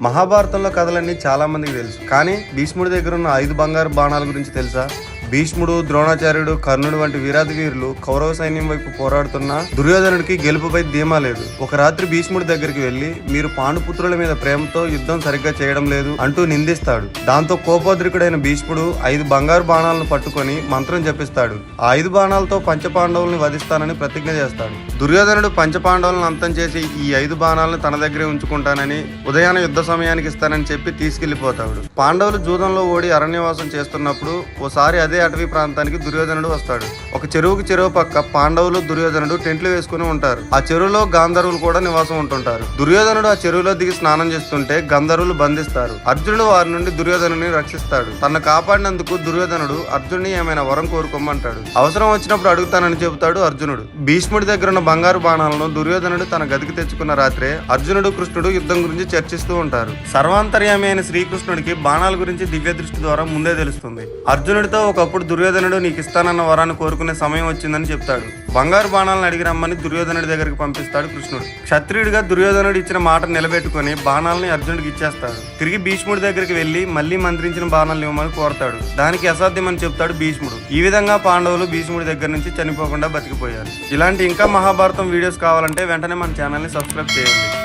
మహాభారతంలో కథలన్నీ చాలా మందికి తెలుసు. కానీ భీష్ముడి దగ్గర ఉన్న ఐదు బంగారు బాణాల గురించి తెలుసా? భీష్ముడు ద్రోణాచార్యుడు కర్ణుడు వంటి వీరాది వీరులు కౌరవ సైన్యం వైపు పోరాడుతున్న దుర్యోధనుడికి గెలుపుపై ధీమా లేదు. ఒక రాత్రి భీష్ముడి దగ్గరికి వెళ్ళి మీరు పాండుపుత్రుల మీద ప్రేమతో యుద్ధం సరిగ్గా చేయడం లేదు అంటూ నిందిస్తాడు. దాంతో కోపోద్రికుడైన భీష్ముడు ఐదు బంగారు బాణాలను పట్టుకొని మంత్రం జపిస్తాడు. ఆ ఐదు బాణాలతో పంచపాండవుల్ని వధిస్తానని ప్రతిజ్ఞ చేస్తాడు. దుర్యోధనుడు పంచపాండవులను అంతం చేసి ఈ ఐదు బాణాలను తన దగ్గరే ఉంచుకుంటానని ఉదయాన యుద్ధ సమయానికి ఇస్తానని చెప్పి తీసుకెళ్ళిపోతాడు పాండవులు జూదంలో ఓడి అరణ్యవాసం చేస్తున్నప్పుడు ఓసారి అది అటవీ ప్రాంతానికి దుర్యోధనుడు వస్తాడు. ఒక చెరువుకి చెరువు పక్క పాండవులు దుర్యోధనుడు టెంట్లు వేసుకుని ఉంటారు. ఆ చెరువులో గాంధర్వులు కూడా నివాసం ఉంటుంటారు. దుర్యోధనుడు ఆ చెరువులో దిగి స్నానం చేస్తుంటే గంధర్వులు బంధిస్తారు. అర్జునుడు వారి నుండి దుర్యోధనుని రక్షిస్తాడు. తన కాపాడినందుకు దుర్యోధనుడు అర్జునుని ఏమైనా వరం కోరుకోమంటాడు? అవసరం వచ్చినప్పుడు అడుగుతానని చెబుతాడు అర్జునుడు. భీష్ముడి దగ్గర ఉన్న బంగారు బాణాలను దుర్యోధనుడు తన గదికి తెచ్చుకున్న రాత్రే అర్జునుడు కృష్ణుడు యుద్ధం గురించి చర్చిస్తూ ఉంటారు. సర్వాంతర్యామి అయిన శ్రీకృష్ణుడికి బాణాల గురించి దివ్య దృష్టి ద్వారా ముందే తెలుస్తుంది. అర్జునుడితో ఒక ఒకప్పుడు దుర్యోధనుడు నీకు ఇస్తానన్న వరాన్ని కోరుకునే సమయం వచ్చిందని చెప్తాడు. బంగారు బాణాలను అడిగి రమ్మని దుర్యోధనుడి దగ్గరికి పంపిస్తాడు కృష్ణుడు. క్షత్రియుడిగా దుర్యోధనుడు ఇచ్చిన మాట నిలబెట్టుకుని బాణాలని అర్జునుడికి ఇచ్చేస్తాడు. తిరిగి భీష్ముడి దగ్గరికి వెళ్ళి మళ్ళీ మంత్రించిన బాణాలను ఇవ్వమని కోరతాడు. దానికి అసాధ్యమని చెప్తాడు భీష్ముడు. ఈ విధంగా పాండవులు భీష్ముడి దగ్గర నుంచి చనిపోకుండా బతికిపోయారు. ఇలాంటి ఇంకా మహాభారతం వీడియోస్ కావాలంటే వెంటనే మన ఛానల్ని సబ్స్క్రైబ్ చేయండి.